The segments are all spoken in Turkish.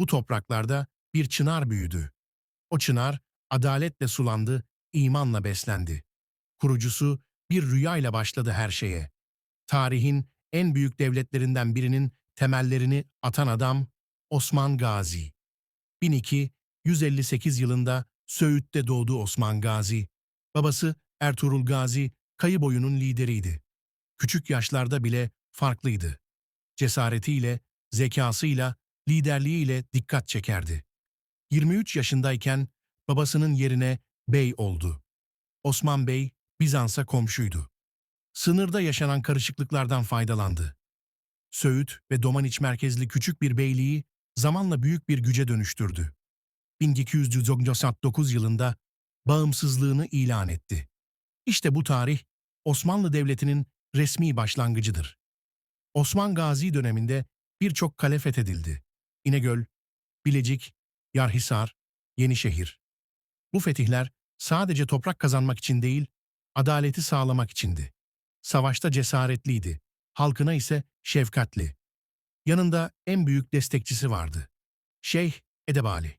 Bu topraklarda bir çınar büyüdü. O çınar adaletle sulandı, imanla beslendi. Kurucusu bir rüyayla başladı her şeye. Tarihin en büyük devletlerinden birinin temellerini atan adam Osman Gazi. 1258 yılında Söğüt'te doğdu Osman Gazi. Babası Ertuğrul Gazi, kayı boyunun lideriydi. Küçük yaşlarda bile farklıydı. Cesaretiyle, zekasıyla, liderliğiyle dikkat çekerdi. 23 yaşındayken babasının yerine bey oldu. Osman Bey Bizans'a komşuydu. Sınırda yaşanan karışıklıklardan faydalandı. Söğüt ve Domaniç merkezli küçük bir beyliği zamanla büyük bir güce dönüştürdü. 1299 yılında bağımsızlığını ilan etti. İşte bu tarih Osmanlı Devleti'nin resmi başlangıcıdır. Osman Gazi döneminde birçok kale fethedildi. İnegöl, Bilecik, Yarhisar, Yenişehir. Bu fetihler sadece toprak kazanmak için değil, adaleti sağlamak içindi. Savaşta cesaretliydi, halkına ise şefkatli. Yanında en büyük destekçisi vardı. Şeyh Edebali.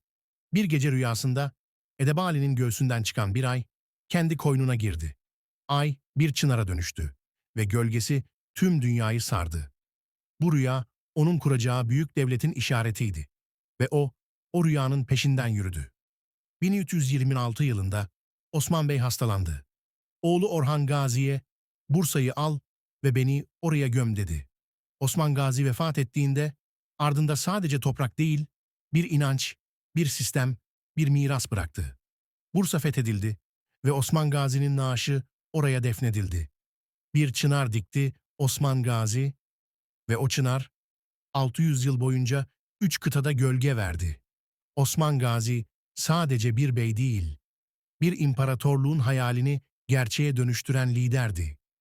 Bir gece rüyasında Edebali'nin göğsünden çıkan bir ay kendi koynuna girdi. Ay bir çınara dönüştü ve gölgesi tüm dünyayı sardı. Bu rüya onun kuracağı büyük devletin işaretiydi ve o, o rüyanın peşinden yürüdü. 1326 yılında Osman Bey hastalandı. Oğlu Orhan Gazi'ye Bursa'yı al ve beni oraya göm dedi. Osman Gazi vefat ettiğinde ardında sadece toprak değil, bir inanç, bir sistem, bir miras bıraktı. Bursa fethedildi ve Osman Gazi'nin naaşı oraya defnedildi. Bir çınar dikti Osman Gazi ve o çınar 600 yıl boyunca üç kıtada gölge verdi. Osman Gazi sadece bir bey değil, bir imparatorluğun hayalini gerçeğe dönüştüren liderdi.